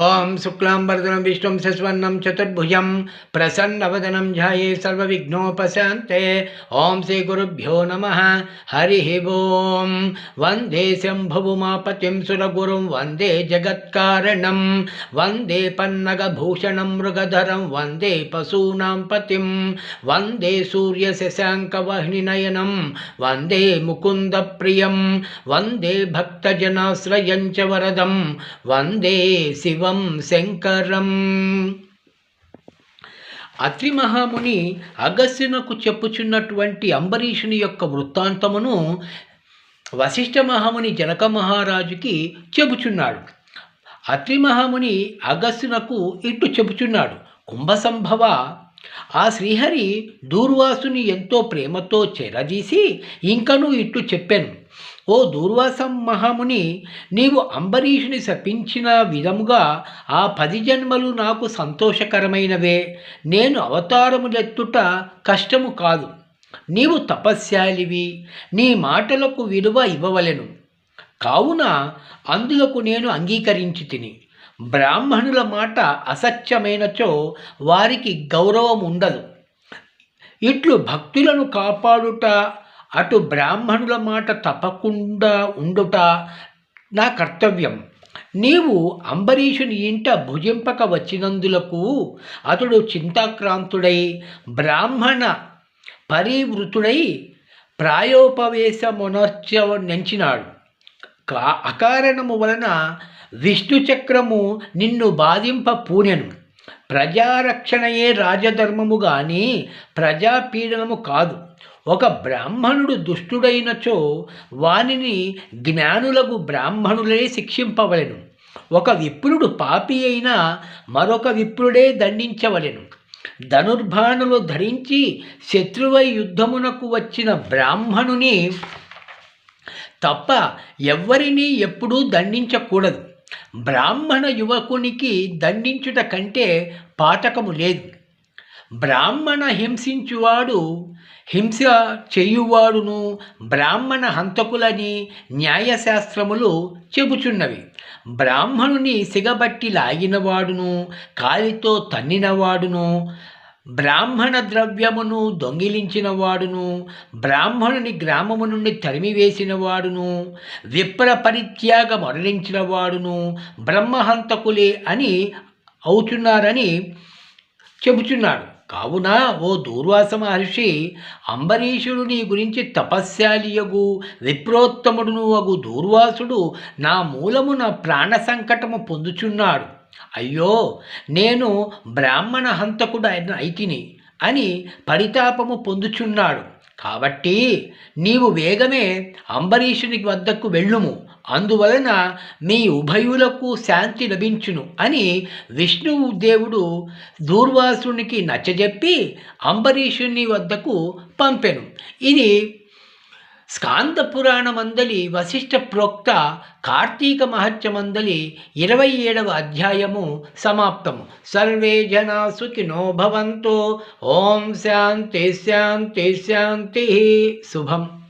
ॐ शुक्लां वरदनं विष्णुं शश्वन्नं चतुर्भुजं प्रसन्नवदनं ध्याये सर्वविघ्नोपशान्ते। ॐ श्रीगुरुभ्यो नमः। हरिः वंदे वंदे शम्भुमापतिं वंदे वंदे जगत्कारणं। वंदे पन्नगभूषणं मृगधरं वंदे पशूनां पतिं। वंदे नयन वंदे मुकुंद प्रिय वंदे भक्तजनाश्रय वरदम वंदे शिव శివం శంకరం. అత్రి మహాముని అగస్యునకు చెప్పుచున్నటువంటి అంబరీషుని యొక్క వృత్తాంతమును వశిష్ఠ మహాముని జనక మహారాజుకి చెబుచున్నాడు. అత్రి మహాముని అగస్యునకు ఇట్టు చెబుచున్నాడు. కుంభసంభవ ఆ శ్రీహరి దూర్వాసుని ఎంతో ప్రేమతో చెరదీసి ఇంకనూ ఇట్టు చెప్పాను. ఓ దూర్వాసం మహాముని నీవు అంబరీషుని శపించిన విధముగా ఆ పది జన్మలు నాకు సంతోషకరమైనవే. నేను అవతారములెత్తుట కష్టము కాదు. నీవు తపస్యాలివి నీ మాటలకు విలువ ఇవ్వవలెను. కావున అందులకు నేను అంగీకరించి తిని. బ్రాహ్మణుల మాట అసత్యమైనచో వారికి గౌరవం ఉండదు ఇట్లు భక్తులను కాపాడుట అటు బ్రాహ్మణుల మాట తప్పకుండా ఉండుట నా కర్తవ్యం. నీవు అంబరీషుని ఇంట భుజింపక వచ్చినందులకు అతడు చింతాక్రాంతుడై బ్రాహ్మణ పరివృతుడై ప్రాయోపవేశమునర్చ నెంచినాడు. అకారణము వలన విష్ణు చక్రము నిన్ను బాధింప పూనెను ప్రజారక్షణయే రాజధర్మము కానీ ప్రజాపీడనము కాదు. ఒక బ్రాహ్మణుడు దుష్టుడైనచో వానిని జ్ఞానులకు బ్రాహ్మణులే శిక్షింపవలెను. ఒక విప్రుడు పాపి అయినా మరొక విప్రుడే దండించవలెను. ధనుర్బాణులు ధరించి శత్రువై యుద్ధమునకు వచ్చిన బ్రాహ్మణుని తప్ప ఎవ్వరినీ ఎప్పుడూ దండించకూడదు. బ్రాహ్మణ యువకునికి దండించుట కంటే పాతకము లేదు. బ్రాహ్మణ హింసించువాడు హింస చేయువాడును బ్రాహ్మణ హంతకులని న్యాయశాస్త్రములు చెబుచున్నవి. బ్రాహ్మణుని సిగబట్టి లాగినవాడును కాలితో తన్నినవాడును బ్రాహ్మణ ద్రవ్యమును దొంగిలించినవాడును బ్రాహ్మణుని గ్రామము నుండి తరిమివేసినవాడును విప్ర పరిత్యాగ మరణించినవాడును బ్రహ్మహంతకులే అని అవుతున్నారని చెబుచున్నాడు. కావున ఓ దూర్వాస మహర్షి అంబరీషుడు నీ గురించి తపస్శాలియగు విప్రోత్తముడును అగు దూర్వాసుడు నా మూలమున ప్రాణ సంకటము పొందుచున్నాడు. అయ్యో నేను బ్రాహ్మణ హంతకుడు అయితిని అని పరితాపము పొందుచున్నాడు. కాబట్టి నీవు వేగమే అంబరీషుని వద్దకు వెళ్ళుము. అందువలన మీ ఉభయులకు శాంతి లభించును అని విష్ణువు దేవుడు దూర్వాసునికి నచ్చజెప్పి అంబరీషుని వద్దకు పంపెను. ఇది స్కాంద పురాణమందలి వశిష్ఠ ప్రోక్త కార్తీక మహత్యమందలి ఇరవై ఏడవ అధ్యాయము సమాప్తము. సర్వే జనా సుఖినో భవంతో. ఓం శాంతి శాంతి శాంతి. శుభం.